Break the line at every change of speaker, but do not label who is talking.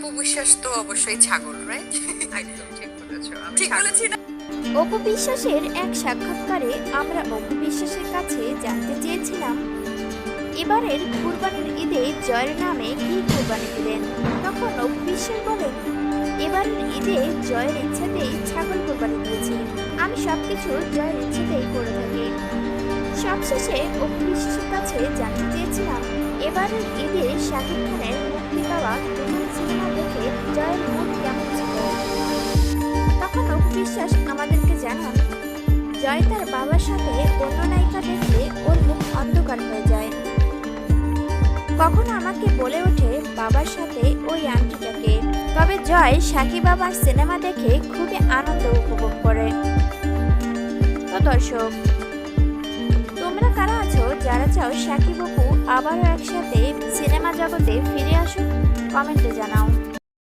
অপু বিশ্বাস তো অবশ্যই ছাগল রাইট
একদম ঠিক বলেছ। আমি
ঠিক বলেছি না?
অপু বিশ্বাসের এক সাক্ষাৎকারে আমরা অপু বিশ্বাসের কাছে জানতে চেয়েছিলাম এবারের কুরবানির ঈদে জয়ের নামে কি কুরবানি দিলেন? তখন অপু বিশ্বাস বলেন এবারের ঈদে জয়ের ইচ্ছাতেই ছাগল কুরবানি দিয়েছি। আমি সবকিছু জয়ের ইচ্ছাতেই করে থাকি। সবশেষে অপু বিশ্বাসের কাছে জানতে চেয়েছিলাম এবারের ঈদে শাকিব খানের মুক্তি জয় তার বাবার সাথে অন্য নায়িকা দেখলে ওর মুখ অন্ধকার হয়ে যায়। কখনো আমাকে বলে ওঠে বাবার সাথে ওই আন্টিটাকে। তবে জয় সাকিব বাবার সিনেমা দেখে খুবই আনন্দ উপভোগ করে। তো দর্শক, তোমরা কারা আছো যারা চাও সাকিব অপু আবারও একসাথে সিনেমা জগতে ফিরে আসুন কমেন্টে জানাও।